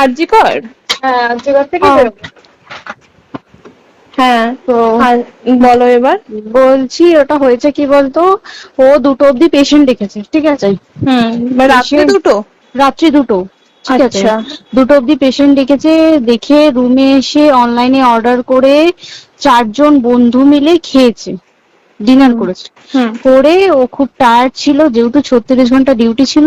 আরজি কর। হ্যাঁ থেকে হ্যাঁ তো বলো এবার। বলছি ওটা হয়েছে কি বলতো? ও দুটো অব্দি পেশেন্ট দেখেছে ঠিক আছে? হুম রাত্রে দুটো? রাত্রি দুটো ঠিক আছে? আচ্ছা। দুটো অব্দি পেশেন্ট ডেকেছে দেখে রুমে এসে অনলাইনে অর্ডার করে চারজন বন্ধু মিলে খেয়েছে ডিনার করেছে। করে ও খুব টায়ার্ড ছিল যেহেতু ছত্রিশ ঘণ্টা ডিউটি ছিল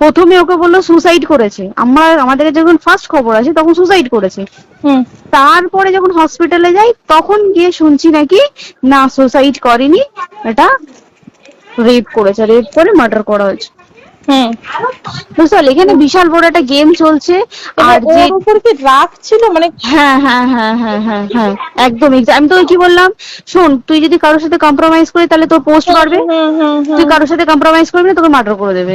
প্রথমে ওকে বলল সুসাইড করেছে। আমরা আমাদের যখন ফার্স্ট খবর আছে তখন সুসাইড করেছে। তারপরে যখন হসপিটালে যাই তখন গিয়ে শুনছি নাকি না সুসাইড করেনি এটা রেপ করেছে রেপ করে মার্ডার করা হয়েছে। বুঝতে এখানে বিশাল বড় একটা গেম চলছে আর আর যে রাগ ছিল? মানে হ্যাঁ হ্যাঁ হ্যাঁ হ্যাঁ হ্যাঁ হ্যাঁ একদম আমি তো কি বললাম? শোন তুই যদি কারোর সাথে কম্প্রোমাইজ করি তাহলে তোর পোস্ট করবে তুই কারোর সাথে কম্প্রোমাইজ করবি না তোকে মার্ডার করে দেবে।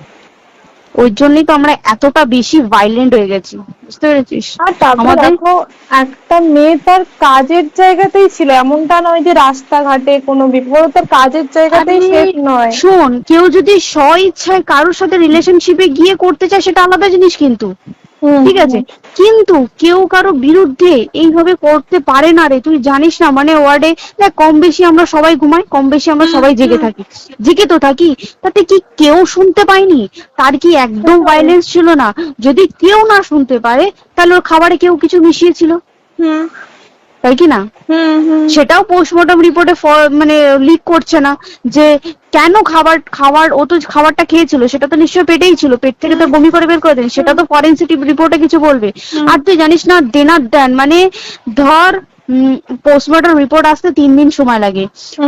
ওই জন্যই তো আমরা এতটা বেশি ভাইলেন্ট হয়ে গেছি বুঝতে পেরেছিস? আমাদের একটা মেয়ে তার কাজের জায়গাতেই ছিল এমনটা নয় যে রাস্তাঘাটে কোনো বিপদ তার কাজের জায়গাতেই সেফ নয়। শোন কেউ যদি স্ব ইচ্ছায় কারোর সাথে রিলেশনশিপে গিয়ে করতে চায় সেটা আলাদা জিনিস কিন্তু। ঠিক আছে? কিন্তু কেউ কারও বিরুদ্ধে এইভাবে করতে পারে না রে তুই জানিস না? মানে ওয়ার্ডে দেখ কম বেশি আমরা সবাই ঘুমাই কম বেশি আমরা সবাই জেগে থাকি। জেগে তো থাকি তাতে কি কেউ শুনতে পায়নি? তার কি একদম ভাইলেন্স ছিল না? যদি কেউ না শুনতে পারে তাহলে ওর খাবারে কেউ কিছু মিশিয়েছিল? হুম। তাই কি না? সেটাও পোস্টমর্টম রিপোর্টে মানে লিক করছে না যে কেন খাবার খাবার ও তো খাবারটা খেয়েছিল সেটা তো নিশ্চয়ই পেটেই ছিল পেট থেকে তো বমি করে বের করে দেন সেটা তো ফরেন্সিক রিপোর্টে কিছু বলবে। আর তুই জানিস না দেনার দেন মানে ধর পোস্টমর্টম রিপোর্ট আসতে তিন দিন সময় লাগে।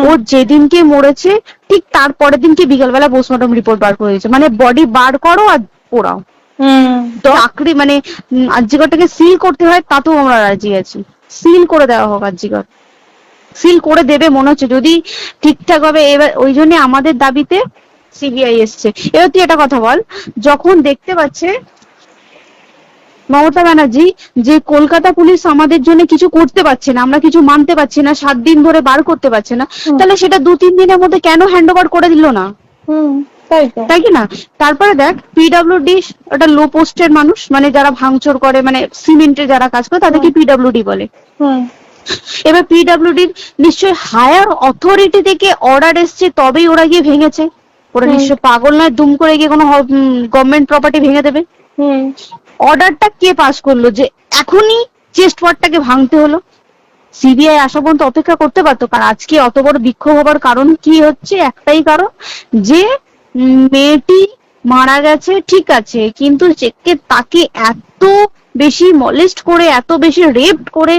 ও যেদিনকে মরেছে ঠিক তার পরের দিনকে বিকালবেলা পোস্টমর্টম রিপোর্ট বার করে দিয়েছে। মানে বডি বার করো আর পোড়াও। চাকরি মানে আর্যিকরটাকে সিল করতে হয় তাতেও আমরা রাজি আছি। সিল করে দেওয়া হোক আর্যিকর সিল করে দেবে মনে হচ্ছে। যদি ঠিকঠাক ভাবে এবার ওই জন্য আমাদের দাবিতে সিবিআই এসছে। এবার তুই একটা কথা বল। যখন দেখতে পাচ্ছে মমতা ব্যানার্জি যে কলকাতা পুলিশ আমাদের জন্য কিছু করতে পারছে না আমরা কিছু মানতে পারছি না সাত দিন ধরে বার করতে পারছে না তাহলে সেটা দু তিন দিনের মধ্যে কেন হ্যান্ড ওভার করে দিল না? হুম। তাই কি না? তারপরে দেখ পিডব্লিউডি ওটা লো পোস্টের মানুষ মানে যারা ভাঙচুর করে মানে সিমেন্টে যারা কাজ করে তাদেরকে পিডব্লিউডি বলে। এবার পিডব্লিউডির নিশ্চয়ই হায়ার অথরিটি থেকে অর্ডার এসছে তবেই ওরা গিয়ে ভেঙেছে। ওরা নিশ্চয় পাগল নয় দুম করে গিয়ে কোনো গভর্নমেন্ট প্রপার্টি ভেঙে দেবে। হুম। অর্ডারটা কে পাস করল? যে এখনই চেস্ট ওয়ার্ডটাকে ভাঙতে হলো। সিবিআই আসা পর্যন্ত অপেক্ষা করতে পারতো কারণ আজকে অত বড় বিক্ষোভ হবার কারণ কি হচ্ছে? একটাই কারণ যে মেয়েটি মারা গেছে ঠিক আছে কিন্তু তাকে এত বেশি মলেস্ট করে এত বেশি রেপ করে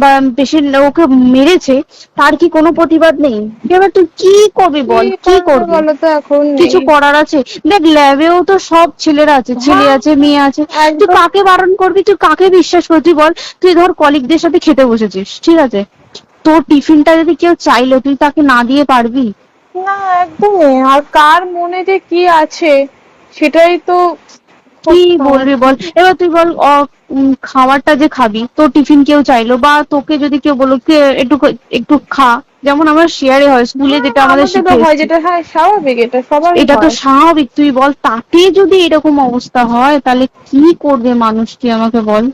বা বেশি ওকে মেরেছে তার কি কোনো প্রতিবাদ নেই? এবার তুই কি করবি বল? কি করবি? বলো তো এখন কিছু করার আছে? দেখ ল্যাবেও তো সব ছেলেরা আছে ছেলে আছে মেয়ে আছে। তুই কাকে বারণ করবি? তুই কাকে বিশ্বাস করবি বল? তুই ধর কলিগদের সাথে খেতে বসেছিস ঠিক আছে? তোর টিফিনটা যদি কেউ চাইলো তুই তাকে না দিয়ে পারবি? না একদমই। আর কার মনে যে কি আছে সেটাই তো কি বলবি বল? এবার তুই বল খাবারটা যে খাবি তোর টিফিন কেউ চাইলো বা তোকে যদি কেউ বলো কে একটু একটু খা। যেমন আমার শেয়ারে হয় স্কুলে যেটা আমাদের হয় যেটা হ্যাঁ স্বাভাবিক এটা সবার এটা তো স্বাভাবিক। তুই বল তাতে যদি এরকম অবস্থা হয় তাহলে কি করবে মানুষ তুই আমাকে বল?